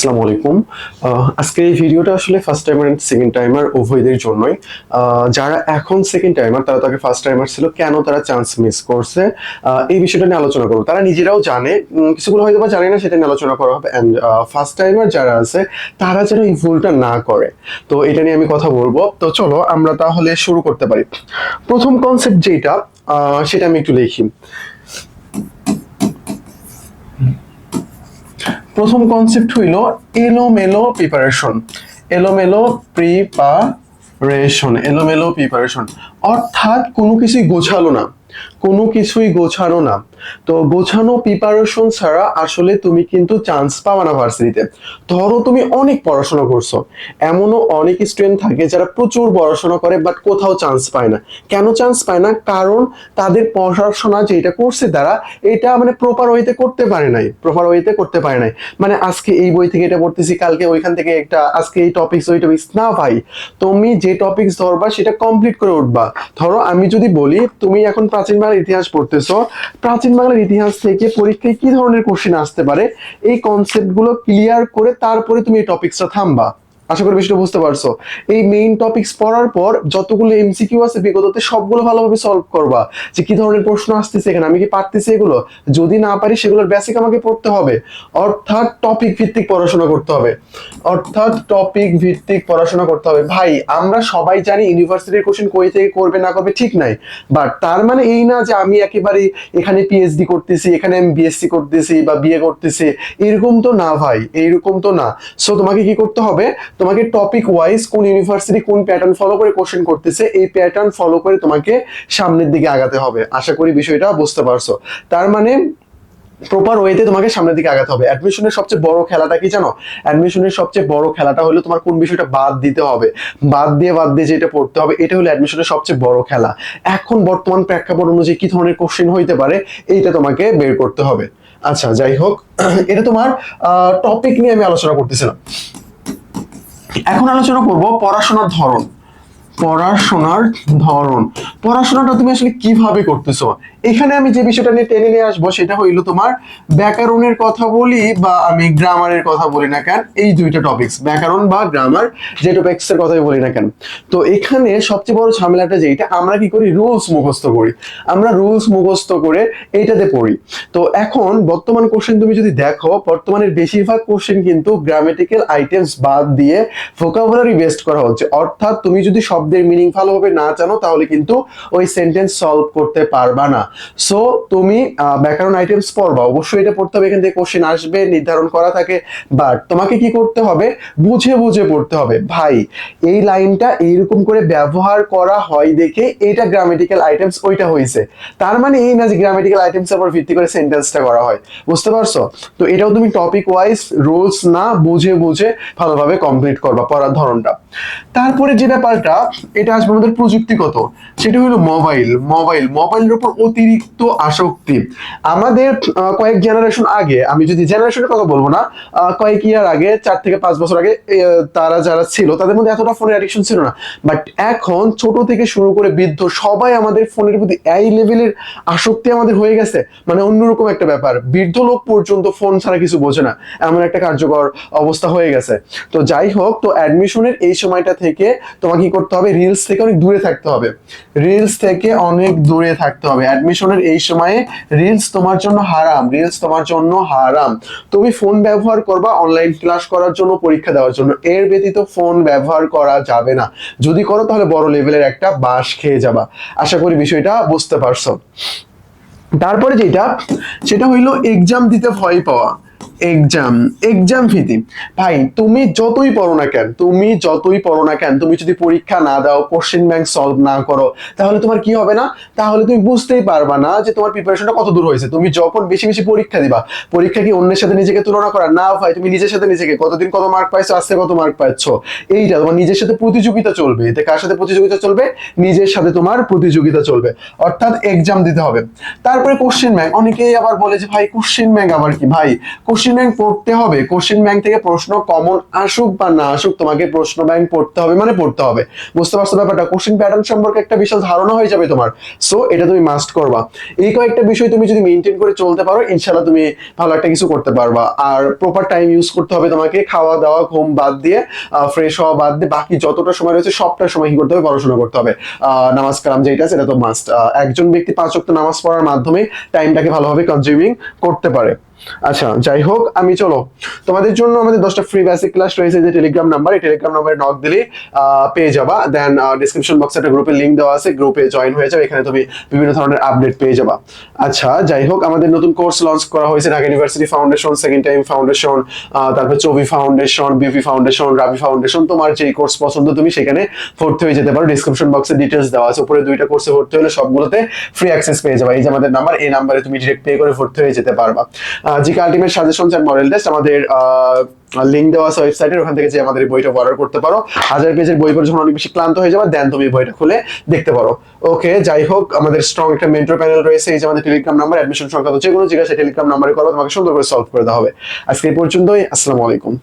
আসসালামু আলাইকুম। আহ, আজকের এই ভিডিওটা আসলে first timer and second timer উভয়দের জন্যই। যারা এখন সেকেন্ড টাইমার তারা তাকে ফার্স্ট টাইমার ছিল কেন তারা চান্স মিস করছে? এই বিষয়টা নিয়ে আলোচনা করব। তারা নিজেরাও জানে কিছুগুলো হয়তো বা জানে না সেটা নিয়ে আলোচনা করা হবে। অ্যান্ড ফার্স্ট টাইমার যারা আছে তারা যেন এই ভুলটা না করে। তো এটা নিয়ে আমি কথা বলব। তো চলো আমরা তাহলে শুরু করতে পারি। প্রথম কনসেপ্ট যেটা সেটা আমি একটু লিখি প্রথম কনসেপ্ট হইল এলোমেলো প্রিপারেশন এলোমেলো প্রিপারেশন এলোমেলো প্রিপারেশন অর্থাৎ কোনো কিছুই গোছালো না। কোনো কিছুই গোছানো না। তো গোছানো প্রিপারেশন ছাড়া আসলে তুমি কিন্তু চান্স পাবা না ভার্সিটিতে। ধরো তুমি অনেক পড়াশোনা করছ, এমনও অনেক স্টুডেন্ট থাকে যারা প্রচুর পড়াশোনা করে বাট কোথাও চান্স পায় না। কেন চান্স পায় না? কারণ তাদের পড়াশোনা যেটা করছে তারা এটা মানে প্রপার ওয়েতে করতে পারে নাই প্রপার ওয়েতে করতে পারে নাই। মানে আজকে এই বই থেকে এটা পড়তেছি, কালকে ওইখান থেকে একটা, আজকে এই টপিকস ওই টপিকস না ভাই। তুমি যে টপিকস ধরবা সেটা কমপ্লিট করে উঠবা। ধরো আমি যদি বলি, তুমি এখন প্রাচীন বাংলার ইতিহাস পড়তেছো, প্রাচীন বাংলার ইতিহাস থেকে পরীক্ষায় কি ধরনের কোশ্চেন আসতে পারে? এই কনসেপ্টগুলো ক্লিয়ার করে তারপরে তুমি এই টপিকসটা থামবা। আশা করি বিষয়টা বুঝতে পারছ। এই মেইন টপিকস পড়ার পর যতগুলো এমসিকিউ আছে বিগততে সবগুলো ভালোভাবে সলভ করবা যে কি ধরনের প্রশ্ন আসতেছে এখানে, আমি কি পারতেছি এগুলো? যদি না পারি সেগুলোর বেসিক আমাকে পড়তে হবে। অর্থাৎ টপিক ভিত্তিক পড়াশোনা করতে হবে। অর্থাৎ টপিক ভিত্তিক পড়াশোনা করতে হবে। ভাই, আমরা সবাই জানি ইউনিভার্সিটির কোশ্চেন কই থেকে করবে, না করবে ঠিক নাই। বাট তার মানে এই না যে আমি একেবারে এখানে পিএইচডি করতেছি, এখানে আমি বিএসসি করতেছি বা বিএ করতেছি, এরকম তো না ভাই, এইরকম তো না। সো তোমাকে কি করতে হবে? তোমাকে টপিক ওয়াইজ কোন ইউনিভার্সিটি কোন প্যাটার্ন ফলো করে কোশ্চেন করতেছে, এই প্যাটার্ন ফলো করে তোমাকে সামনের দিকে আগাতে হবে। আশা করি বিষয়টা বুঝতে পারছ। তার মানে প্রপার ওয়েতে তোমাকে সামনের দিকে আগাতে হবে। অ্যাডমিশনের সবচেয়ে বড় খেলাটা কি জানো? অ্যাডমিশনের সবচেয়ে বড় খেলাটা হলো তোমার কোন বিষয়টা বাদ দিতে হবে। বাদ দিয়ে বাদ দিয়ে যেটা পড়তে হবে, এটা হলো অ্যাডমিশনের সবচেয়ে বড় খেলা। এখন বর্তমান প্রেক্ষাপট অনুযায়ী কি ধরনের কোশ্চেন হইতে পারে, এইটা তোমাকে বের করতে হবে। আচ্ছা যাই হোক, এটা তোমার টপিক নিয়ে আমি আলোচনা করতেছিলাম। এখন আলোচনা করব পড়াশোনার ধরন। পড়াশোনার ধরন। পড়াশোনাটা তুমি আসলে কীভাবে করতেছো? এখানে আমি যে বিষয়টা নিয়ে টেনে নিয়ে আসব সেটা হইল তোমার ব্যাকরণের কথা বলি বা আমি গ্রামারের কথা বলি না কেন, এই দুইটা টপিকস ব্যাকরণ বা গ্রামার যে টপিক্স এর কথাই বলি না কেন। তো এখানে সবচেয়ে বড় ঝামেলাটা যেটা আমরা কি করি? রুলস মুখস্থ করি। আমরা রুলস মুখস্থ করে এইটাতে পড়ি। তো এখন বর্তমান কোশ্চেন তুমি যদি দেখো, বর্তমানের বেশিরভাগ কোশ্চেন কিন্তু গ্রামেটিক্যাল আইটেমস বাদ দিয়ে ভোকাবুলারি বেস্ট করা হচ্ছে। অর্থাৎ তুমি যদি শব্দের মিনিং ভালোভাবে না জানো, তাহলে কিন্তু ওই সেন্টেন্স সলভ করতে পারবা না। সো তুমি ব্যাকরণ আইটেমস পড়বা, অবশ্যই এটা পড়তে হবে। এখান থেকে কোশ্চেন আসবে, নির্ধারণ করা থাকে। বাট তোমাকে কি করতে হবে? বুঝে বুঝে পড়তে হবে। ভাই, এই লাইনটা এইরকম করে ব্যবহার করা হয় দেখে এটা গ্রামেটিক্যাল আইটেমস ওইটা হয়েছে তার মানে এই না যে গ্রামেটিক্যাল আইটেমস এর উপর ভিত্তি করে সেন্টেন্সটা করা হয়। বুঝতে পারছ? তো এটাও তুমি টপিক ওয়াইজ রুলস না, বুঝে বুঝে ভালোভাবে কমপ্লিট করবা, পড়ার ধরনটা। তারপরে যে ব্যাপারটা, এটা আসবে আমাদের প্রযুক্তিগত। সেটা হলো মোবাইল মোবাইল মোবাইলের উপর অতিরিক্ত আসক্তি। আমাদের কয়েক জেনারেশন আগে, আমি যদি জেনারেশনের কথা বলব না কয়েক ইয়ার আগে, চার থেকে পাঁচ বছর আগে তারা যারা ছিল, তাদের মধ্যে এতটা ফোনের অ্যাডিকশন ছিল না। বাট এখন ছোট থেকে শুরু করে বৃদ্ধ সবাই আমাদের ফোনের প্রতি এই লেভেলের আসক্তি আমাদের হয়ে গেছে। মানে অন্যরকম একটা ব্যাপার। বৃদ্ধ লোক পর্যন্ত ফোন ছাড়া কিছু বোঝে না। এমন একটা কার্যকর অবস্থা হয়ে গেছে। তো যাই হোক, তো অ্যাডমিশনের এই সময়টা থেকে তোমাকে কি করতে হবে? রিলস থেকে অনেক দূরে থাকতে হবে। রিলস থেকে অনেক দূরে থাকতে হবে। অ্যাডমিশনের এই সময়ে রিলস তোমার জন্য হারাম। রিলস তোমার জন্য হারাম। তুমি ফোন ব্যবহার করবা অনলাইন ক্লাস করার জন্য, পরীক্ষা দেওয়ার জন্য। এর ব্যতীত ফোন ব্যবহার করা যাবে না। যদি করো তাহলে বড় লেভেলের একটা বাস খেয়ে যাবা। আশা করি বিষয়টা বুঝতে পারছ। তারপরে যেটা, সেটা হইল এক্সাম দিতে ভয় পাওয়া। এক্সাম এক্সাম ভীতি ভাই, তুমি যতই পড়ো না কেন, তুমি যতই পড়ো না কেন, তুমি যদি পরীক্ষা না দাও কোশ্চেন ব্যাংক সলভ না করো, তাহলে তোমার কি হবে না? তাহলে তুমি বুঝতেই পারবা না যে তোমার প্রিপারেশনটা কত দূর হয়েছে। তুমি যখন বেশি বেশি পরীক্ষা দিবা, পরীক্ষা কি অন্যের সাথে নিজেকে তুলনা করা? না ভাই, তুমি নিজের সাথে নিজেকে। কতদিন কত মার্ক পাইছো, আজকে কত মার্ক পাচ্ছ? এইটা তোমার নিজের সাথে প্রতিযোগিতা চলবে। এতে কার সাথে প্রতিযোগিতা চলবে? নিজের সাথে তোমার প্রতিযোগিতা চলবে। অর্থাৎ এক্সাম দিতে হবে। তারপরে কোশ্চেন ব্যাংক অনেকেই আবার বলে যে, ভাই কোশ্চেন ব্যাংক আবার কি? ভাই কোশ্চেন কোশ্চেন ব্যাংক পড়তে হবে। কোশ্চেন ব্যাংক থেকে প্রশ্ন কমন আসুক বা না আসুক, তোমাকে প্রশ্ন ব্যাংক পড়তে হবে মানে পড়তে হবে। বুঝতে পারছ ব্যাপারটা? কোশ্চেন প্যাটার্ন সম্পর্কে একটা বিশাল ধারণা হয়ে যাবে তোমার। সো এটা তুমি মাস্ট করবা। এই কয়েকটা বিষয় তুমি যদি মেনটেন করে চলতে পারো ইনশাল্লাহ তুমি ভালো একটা কিছু করতে পারবা। আর প্রপার টাইম ইউজ করতে হবে তোমাকে, খাওয়া দাওয়া, ঘুম বাদ দিয়ে ফ্রেশ হওয়া বাদ দিয়ে, বাকি যতটা সময় রয়েছে, সবটা সময় কি করতে হবে? পড়াশোনা করতে হবে। নামাজ কালাম যেটা সেটা তো মাস্ট একজন ব্যক্তি পাঁচ ওয়াক্ত নামাজ পড়ার মাধ্যমে টাইমটাকে ভালোভাবে কনজিউমিং করতে পারে। আচ্ছা যাই হোক, আমি চলো। তোমাদের জন্য আমাদের দশটা ফ্রি বেসিক ক্লাস রয়েছে যে টেলিগ্রাম নাম্বার এই টেলিগ্রাম নাম্বারে নক দিলে পেয়ে যাবা। দেন ডিসক্রিপশন বক্সে একটা গ্রুপের লিঙ্ক দেওয়া আছে গ্রুপে জয়েন হয়ে যাবে, এখানে তুমি বিভিন্ন ধরনের আপডেট পেয়ে যাবা। আচ্ছা যাই হোক, আমাদের নতুন কোর্স লঞ্চ করা হয়েছে Dhaka university foundation second time foundation তারপর Chobi foundation BUP foundation Rabi foundation তোমার যেই কোর্স পছন্দ তুমি সেখানে ভর্তি হয়ে যেতে পারো। ডিসক্রিপশন বক্সে ডিটেলস দেওয়া আছে, উপরে দুইটা কোর্সে ভর্তি হলে সবগুলোতে ফ্রি অ্যাক্সেস পেয়ে যাবে। এই যে আমাদের নাম্বার এই নাম্বারে তুমি ডিরেক্ট পে করে ভর্তি হয়ে যেতে পারবা। GK ultimate suggestion and model test আমাদের লিঙ্ক দেওয়া আছে ওয়েবসাইটের ওখান থেকে যে আমাদের বইটা অর্ডার করতে পারো। হাজার পেজের বই পড়ে যখন অনেক বেশি ক্লান্ত হয়ে যাবে দেন তুমি বইটা খুলে দেখতে পারো। ওকে যাই হোক, আমাদের স্ট্রং একটা মেন্টর প্যানেল রয়েছে, এই যে আমাদের টেলিগ্রাম নাম্বার অ্যাডমিশন সংক্রান্ত যে কোনো জিজ্ঞাসা টেলিগ্রাম নাম্বারে করো তোমাকে সুন্দর করে সলভ করে দেওয়া হবে। আজকে এই পর্যন্তই, আসসালামু আলাইকুম।